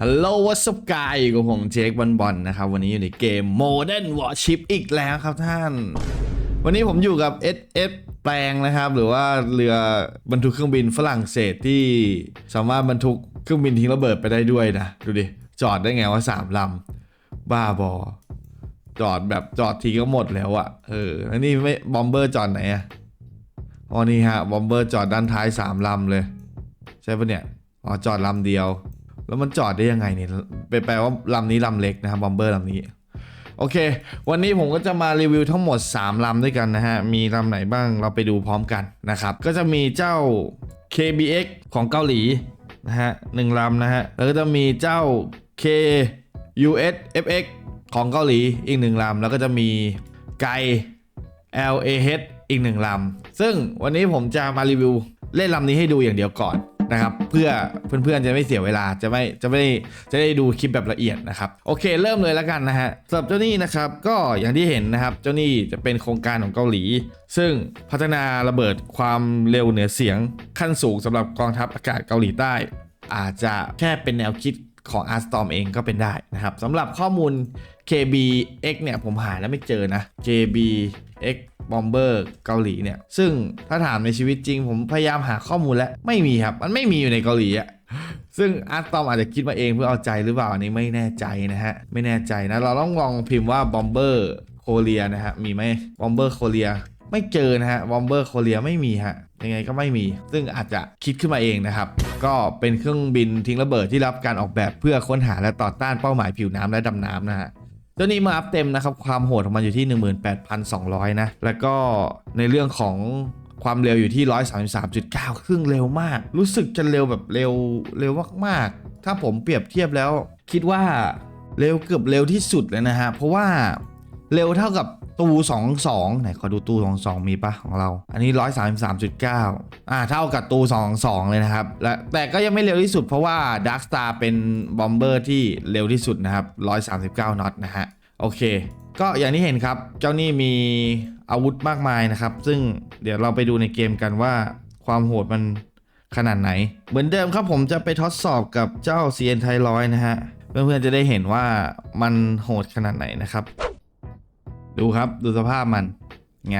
ฮัลโหลวัสกายกับผมเจคบอลบอลนะครับ วันนี้อยู่ในเกม Modern Warship อีกแล้วครับท่าน วันนี้ผมอยู่กับ SF แปลงนะครับ หรือว่าเรือบรรทุกเครื่องบินฝรั่งเศสที่สามารถบรรทุกเครื่องบินทิ้งระเบิดไปได้ด้วยนะ ดูดิ จอดได้ไงว่าสามลำ บ้าบอ จอดแบบจอดทีก็หมดแล้วอะเออแล้วนี่ไม่บอมเบอร์จอดไหนอะอ๋อนี่ฮะบอมเบอร์จอดด้านท้ายสามลำเลย ใช่ปะเนี่ยอ๋อจอดลำเดียว แล้วมันจอดได้ยังไงเนี่ยแปลว่าลำนี้ลำเล็กนะครับบอมเบอร์ลำนี้โอเค วันนี้ผมก็จะมารีวิวทั้งหมด 3 ลำด้วยกันนะฮะ มีลำไหนบ้างเราไปดูพร้อมกันนะครับ ก็จะมีเจ้า KBX ของเกาหลีนะฮะหนึ่งลำนะฮะ แล้วก็จะมีเจ้า KUS FX ของเกาหลีอีกหนึ่งลำ แล้วก็จะมีไก LAH อีกหนึ่งลำ ซึ่งวันนี้ผมจะมารีวิวเล่นลำนี้ให้ดูอย่างเดียวก่อน นะครับ เพื่อเพื่อนๆจะไม่เสียเวลาจะไม่จะไม่จะได้ดูคลิปแบบละเอียดนะครับโอเค เริ่มเลยแล้วกันนะฮะสำหรับเจ้านี่นะครับก็อย่างที่เห็นนะครับเจ้านี่จะเป็นโครงการของเกาหลี ซึ่งพัฒนาระเบิดความเร็วเหนือเสียงขั้นสูงสำหรับกองทัพอากาศเกาหลีใต้ อาจจะแค่เป็นแนวคิดของ a r s t o r m เองก็เป็นได้นะครับสำหรับข้อมูล KBX เนี่ยผมหาแล้วไม่เจอนะ KBX Bomber เกาหลีเนี่ย ซึ่งถ้าถามในชีวิตจริง ผมพยายามหาข้อมูลแล้วไม่มีครับ มันไม่มีอยู่ในเกาหลีอะซึ่งอาร์ตอมอาจจะคิดมาเองเพื่อเอาใจหรือเปล่าอันนี้ไม่แน่ใจนะฮะ ไม่แน่ใจนะ เราต้องลองพิมพ์ว่า Bomber โคเรียนะฮะ มีไหม Bomber โคเรียไม่เจอนะฮะ Bomber โคเรียไม่มีฮะ ยังไงก็ไม่มี ซึ่งอาจจะคิดขึ้นมาเองนะครับ ก็เป็นเครื่องบินทิ้งระเบิดที่รับการออกแบบเพื่อค้นหาและต่อต้านเป้าหมายผิวน้ำและดำน้ำนะฮะ ตัวนี้มาอัพเต็มนะครับ ความโหดของมันอยู่ที่ 18,200 นะ แล้วก็ในเรื่องของความเร็วอยู่ที่ 133.9 ครึ่งเร็วมาก รู้สึกจะเร็วแบบเร็วเร็วมากๆ ถ้าผมเปรียบเทียบแล้ว คิดว่าเร็วเกือบเร็วที่สุดเลยนะฮะ เพราะว่าเร็วเท่ากับตู22ไหนขอดูตู22 มีปะของเรา อันนี้ 133.9 อ่าเท่ากับตู22 เลยนะครับ และแต่ก็ยังไม่เร็วที่สุดเพราะว่า Dark Star เป็นบอมเบอร์ที่เร็วที่สุดนะครับ 139 น็อตนะฮะ โอเค ก็อย่างที่เห็นครับ เจ้านี่มีอาวุธมากมายนะครับ ซึ่งเดี๋ยวเราไปดูในเกมกันว่าความโหดมันขนาดไหน เหมือนเดิมครับผมจะไปทดสอบกับเจ้า CN ไทรอยนะฮะ เพื่อนๆจะได้เห็นว่ามันโหดขนาดไหนนะครับ ดูครับดูสภาพมันไง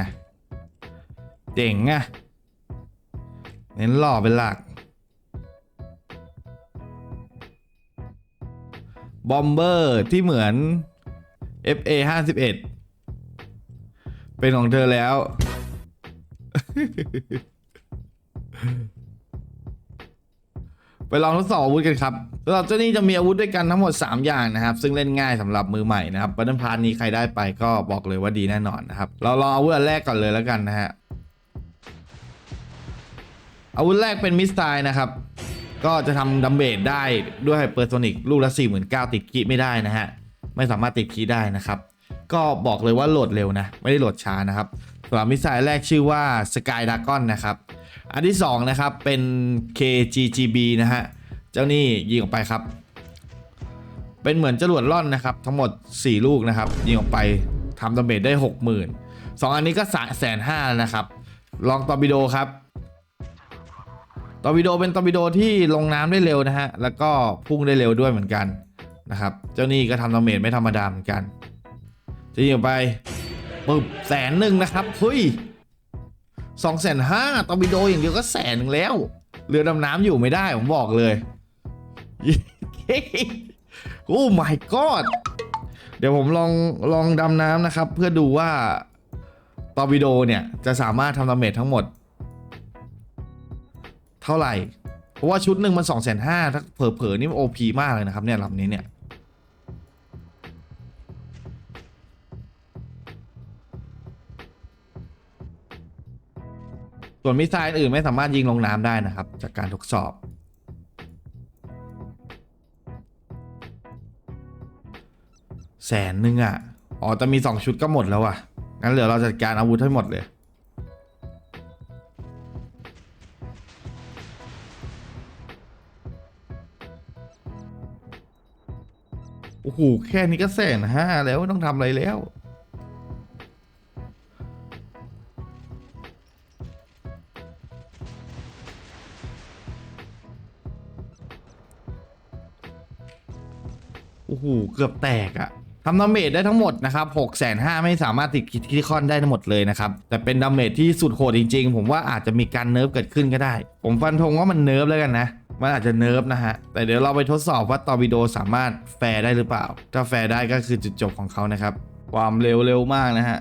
เจ๋งอะเน้นหล่อเป็นหลักบอมเบอร์ที่เหมือน FA 51เป็นของเธอแล้ว ไปลองทดสอบอาวุธกันครับสำหรับเจ้านี้จะมีอาวุธด้วยกันทั้งหมด 3 อย่างนะครับ ซึ่งเล่นง่ายสำหรับมือใหม่นะครับบัตเทิลพาร์ทนี้ใครได้ไปก็บอกเลยว่าดีแน่นอนนะครับ เราลองอาวุธแรกก่อนเลยแล้วกันนะฮะ อาวุธแรกเป็นมิสไตล์นะครับก็จะทำดัมเบลได้ด้วยเปอร์โซนิกลูกละ 49,000ติดคีไม่ได้นะฮะ ไม่สามารถติดคีได้นะครับ ก็บอกเลยว่าโหลดเร็วนะ ไม่ได้โหลดช้านะครับสำหรับมิสไซล์แรกชื่อว่า Sky Dragon นะครับ อันที่ 2 นะครับ เป็น KGGB นะฮะ เจ้านี่ยิงออกไปครับ เป็นเหมือนจรวดล่อนนะครับ ทั้งหมด 4 ลูกนะครับ ยิงออกไปทำดาเมจได้ 60,000สองอันนี้ก็แสนห้านะครับ ลองตอร์ปิโดครับตอร์ปิโดเป็นตอร์ปิโดที่ลงน้ำได้เร็วนะฮะ แล้วก็พุ่งได้เร็วด้วยเหมือนกัน นะครับ เจ้านี่ก็ทำดาเมจไม่ธรรมดาเหมือนกัน จะยิงไปปึ๊บแสนหนึ่งนะครับเฮ้ยสองแสนห้าตอร์ปิโดอย่างเดียวก็แสนหนึ่งแล้ว เรือดำน้ำอยู่ไม่ได้ ผมบอกเลยโอ้ my god เดี๋ยวผมลองลองดำน้ำนะครับ เพื่อดูว่าตอร์ปิโดเนี่ย จะสามารถทำดาเมจทั้งหมด เท่าไหร่ เพราะว่าชุดหนึ่งมัน2องแสนห้าถ้าเผลอๆนี่โอพีมากเลยนะครับเนี่ยลำนี้เนี่ย ส่วนมิสไซล์อื่นไม่สามารถยิงลงน้ำได้นะครับ จากการทดสอบ แสนหนึ่งอะ อ๋อแต่มี 2 ชุดก็หมดแล้วอะ งั้นเหลือเราจัดการอาวุธให้หมดเลยโอ้โหแค่นี้ก็แสนห้าแล้วไม่ต้องทำอะไรแล้ว โอ้โหเกือบแตกอะทำดาเมจได้ทั้งหมดนะครับ6กแสนห้าไม่สามารถติดคิทิคอนได้ทั้งหมดเลยนะครับ แต่เป็นดาเมจที่สุดโหดจริงๆ ผมว่าอาจจะมีการเนิร์ฟเกิดขึ้นก็ได้ ผมฟันธงว่ามันเนิร์ฟแล้วกันนะ มันอาจจะเนิร์ฟนะฮะ แต่เดี๋ยวเราไปทดสอบว่าตอร์ปิโดสามารถแฟร์ได้หรือเปล่า ถ้าแฟร์ได้ก็คือจุดจบของเขานะครับ ความเร็วเร็วมากนะฮะ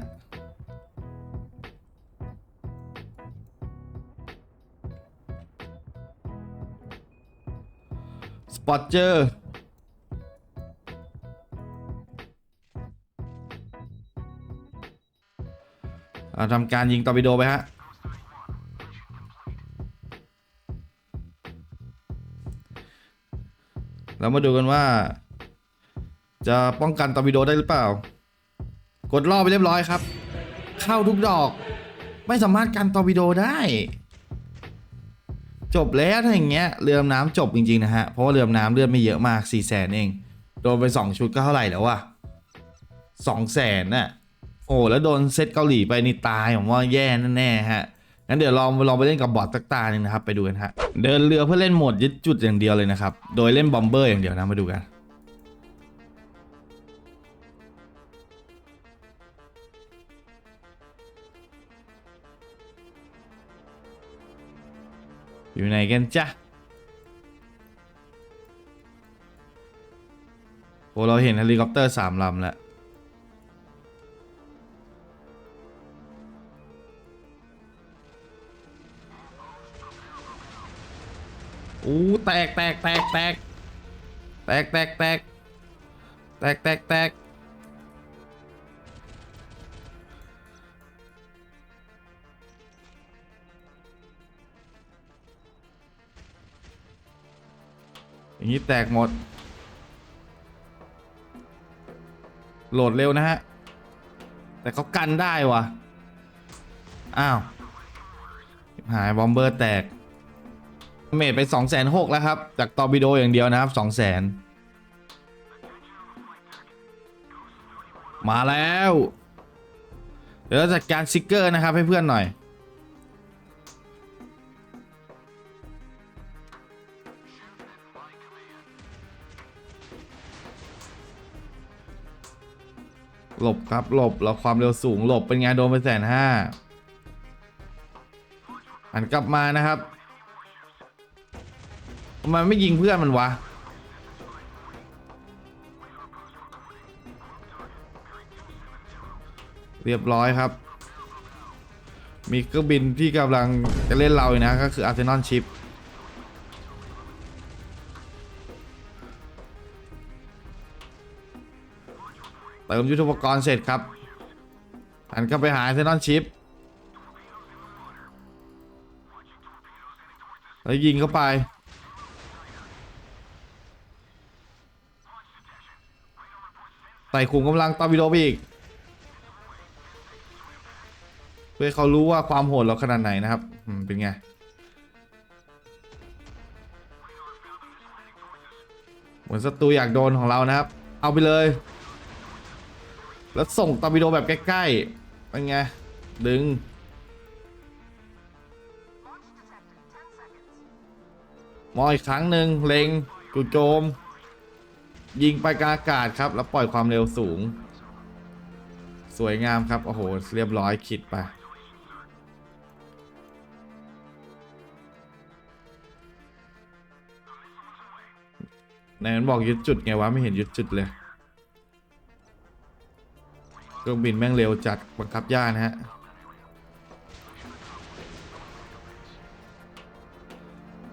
สปอตเจอร์ ทำการยิงตอร์ปิโดไปฮะเรามาดูกันว่า จะป้องกันตอร์ปิโดได้หรือเปล่า กดล่อไปเรียบร้อยครับ เข้าทุกดอก ไม่สามารถกันตอร์ปิโดได้ จบแล้วถ้าอย่างเงี้ยเรือดำน้ำจบจริงๆนะฮะ เพราะว่าเรือดำน้ำเลือดไม่เยอะมาก4ี่แสนเอง โดนไป 2 ชุดก็เท่าไหร่แล้ววะสองแสนน่ะ โอ้แล้วโดนเซตเกาหลีไปนี่ตายผมว่าแย่แน่ๆฮะงั้นเดี๋ยวลองลองไปเล่นกับบอทตักตาหนึ่งนะครับไปดูกันฮะเดินเรือเพื่อเล่นโหมดยึดจุดอย่างเดียวเลยนะครับโดยเล่นบอมเบอร์อย่างเดียวนะมาดูกันอยู่ไหนกันจ๊ะโอ้เราเห็นเฮลิคอปเตอร์สามลำแล้ว อู้แตกแตกแตกแตกแตกแตกแตกแตกแตกแตกอย่างนี้แตกหมด โหลดเร็วนะฮะ แต่เขากันได้วะอ้าวหายบอมเบอร์แตก เมดไป2 6 0 0 0แล้วครับ จากตอร์ปิโดอย่างเดียวนะครับ2 0 0 0 0 0มาแล้ว เดี๋ยวจัดการซิกเกอร์นะครับให้เพื่อนหน่อย หลบครับหลบเราความเร็วสูงหลบเป็นไงโดนไปแสนห้าหันกลับมานะครับ ทำไมไม่ยิงเพื่อนมันวะ เรียบร้อยครับ มีเครื่องบินที่กำลังจะเล่นเราอยู่นะ ก็คืออาร์เซนอลชิปเติมยุทธปกรณ์เสร็จครับหันกลับไปหาอาร์เซนอลชิปแล้วยิงเข้าไป ใส่ขุมกำลังตอร์ปิโดไปอีก เพื่อเขารู้ว่าความโหดเราขนาดไหนนะครับ อืม เป็นไง เหมือนศัตรูอยากโดนของเรานะครับ เอาไปเลย แล้วส่งตอร์ปิโดแบบใกล้ๆ เป็นไง ดึงมองอีกครั้งหนึ่งเล็งจู่โจม ยิงไปกลางอากาศครับ แล้วปล่อยความเร็วสูง สวยงามครับ โอ้โห เรียบร้อยคิดไป ไหนมันบอกยึดจุดไงวะ ไม่เห็นยึดจุดเลยเครื่องบินแม่งเร็วจัดบังคับยากนะฮะ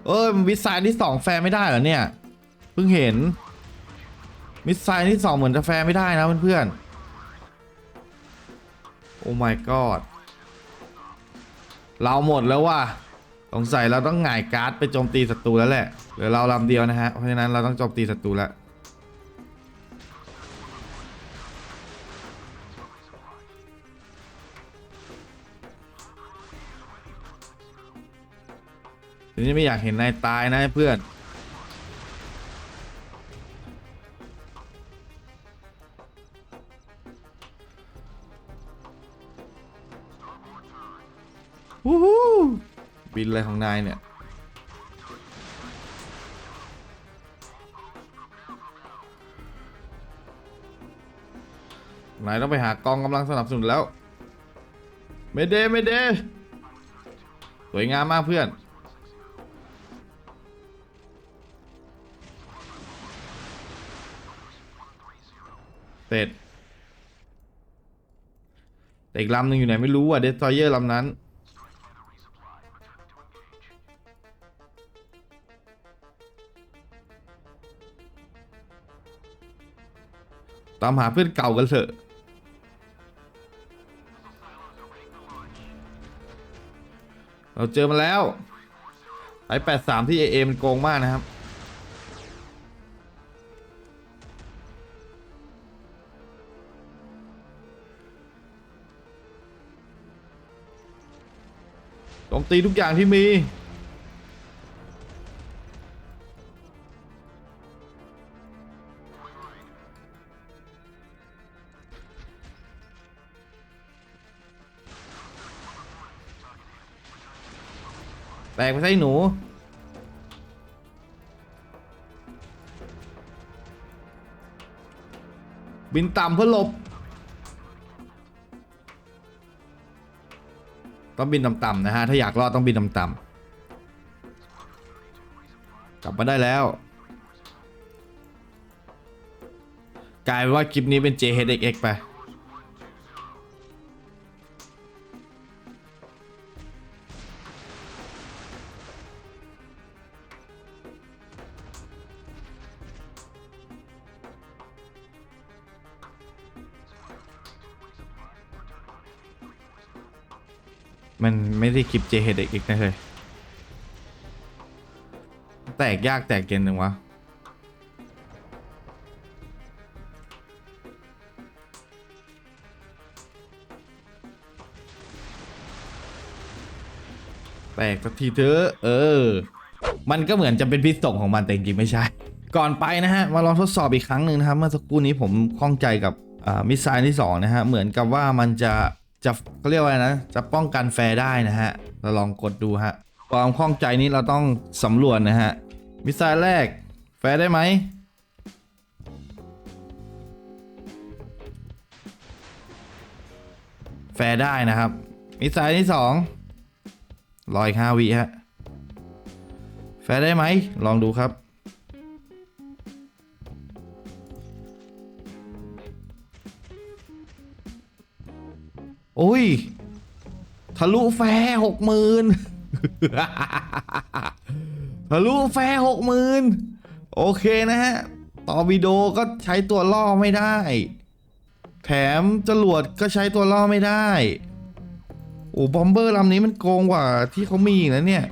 เอ้ยมันมิสไซล์ที่สองแฟร์ไม่ได้เหรอเนี่ย เพิ่งเห็น มิสไซล์ที่สองเหมือนจะแฟร์ไม่ได้นะเพื่อนๆ โอ้ my god เราหมดแล้วว่ะสงสัยเราต้องหง่ายการ์ดไปโจมตีศัตรูแล้วแหละเหลือเราลำเดียวนะฮะ เพราะฉะนั้นเราต้องโจมตีศัตรูแล้วทีนี้ไม่อยากเห็นนายตายนะเพื่อน นอะไรของนายเนี่ยนายต้องไปหากองกำลังสนับสนุนแล้ว เมเดเมเดสวยงามมากเพื่อน เสร็จแต่อีกลำหนึ่งอยู่ไหนไม่รู้อะ เดสทอยเยอร์ลำนั้น ตามหาเพื่อนเก่ากันเถอะเราเจอมาแล้วไอ้83ที่ AA มันโกงมากนะครับโจมตีทุกอย่างที่มี กไปใส่หนู บินต่ำเพื่อหลบ ต้องบินต่ำๆนะฮะ ถ้าอยากรอดต้องบินต่ำๆกลับมาได้แล้ว กลายเป็นว่าคลิปนี้เป็น JHXX ไป มันไม่ได้คลิป JHX นะเลยแตกยากแตกเย็นหนึ่งวะ แตกสักทีเถอะ เออ มันก็เหมือนจะเป็นพิษสงของมันแต่จริงไม่ใช่ ก่อนไปนะฮะ มาลองทดสอบอีกครั้งหนึ่งนะครับ เมื่อสักครู่นี้ผมข้องใจกับมิสไซล์ที่ 2 นะฮะ เหมือนกับว่ามันจะ จะเขาเรียกว่าไรนะ จะป้องกันแฟร์ได้นะฮะ เราลองกดดูฮะ ความข้องใจนี้เราต้องสำรวจนะฮะ มิสไซล์แรก แฟร์ได้ไหม แฟร์ได้นะครับ มิสไซล์ที่สองรออีกห้าวิฮะ แฟร์ได้ไหม ลองดูครับ โอ้ย ทะลุแฟหกหมื่นทะลุแฟหกหมื่นโอเคนะฮะ ต่อวิดีโอก็ใช้ตัวล่อไม่ได้ แถมจรวดก็ใช้ตัวล่อไม่ได้ โอ้บอมเบอร์ลำนี้มันโกงกว่าที่เขามีนะเนี่ย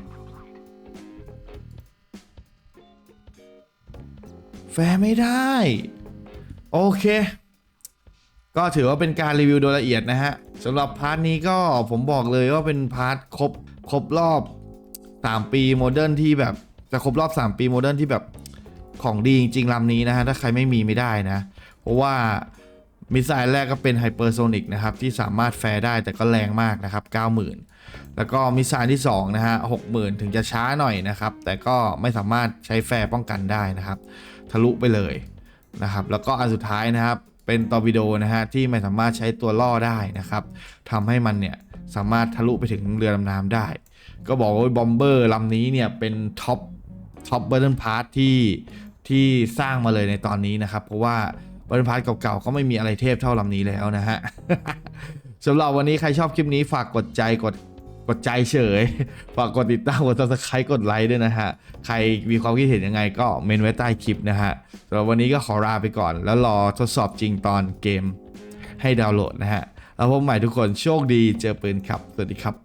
แฟไม่ได้ โอเค ก็ถือว่าเป็นการรีวิวโดยละเอียดนะฮะสำหรับพาร์ทนี้ก็ผมบอกเลยว่าเป็นพาร์ทครบครบรอบ 3 ปีโมเดิร์นที่แบบจะครบรอบ 3 ปีโมเดิร์นที่แบบของดีจริงๆลำนี้นะฮะถ้าใครไม่มีไม่ได้นะ เพราะว่ามิสไซล์แรกก็เป็นไฮเปอร์โซนิกนะครับ ที่สามารถแฟร์ได้แต่ก็แรงมากนะครับ 90,000 แล้วก็มิสไซล์ที่ 2 นะฮะ 60,000 ถึงจะช้าหน่อยนะครับ แต่ก็ไม่สามารถใช้แฟร์ป้องกันได้นะครับ ทะลุไปเลยนะครับ แล้วก็อันสุดท้ายนะครับ เป็นตอร์ปิโดนะฮะที่ไม่สามารถใช้ตัวล่อได้นะครับทำให้มันเนี่ยสามารถทะลุไปถึงเรือดำน้ำได้ ก็บอกว่าบอมเบอร์ลำนี้เนี่ยเป็นท็อปท็อปเบอร์เดนพาร์ทที่ที่สร้างมาเลยในตอนนี้นะครับ เพราะว่าเบอร์เดนพาร์ทเก่าๆก็ไม่มีอะไรเทพเท่าลำนี้แล้วนะฮะสำหรับวันนี้ใครชอบคลิปนี้ฝากกดใจกด กดใจเฉย ฝากกดติดตามกด subscribe กดไลค์ด้วยนะฮะ ใครมีความคิดเห็นยังไงก็เมนไว้ใต้คลิปนะฮะสำหรับวันนี้ก็ขอลาไปก่อน แล้วรอทดสอบจริงตอนเกมให้ดาวน์โหลดนะฮะ แล้วพบใหม่ทุกคนโชคดีเจอปืนครับ สวัสดีครับ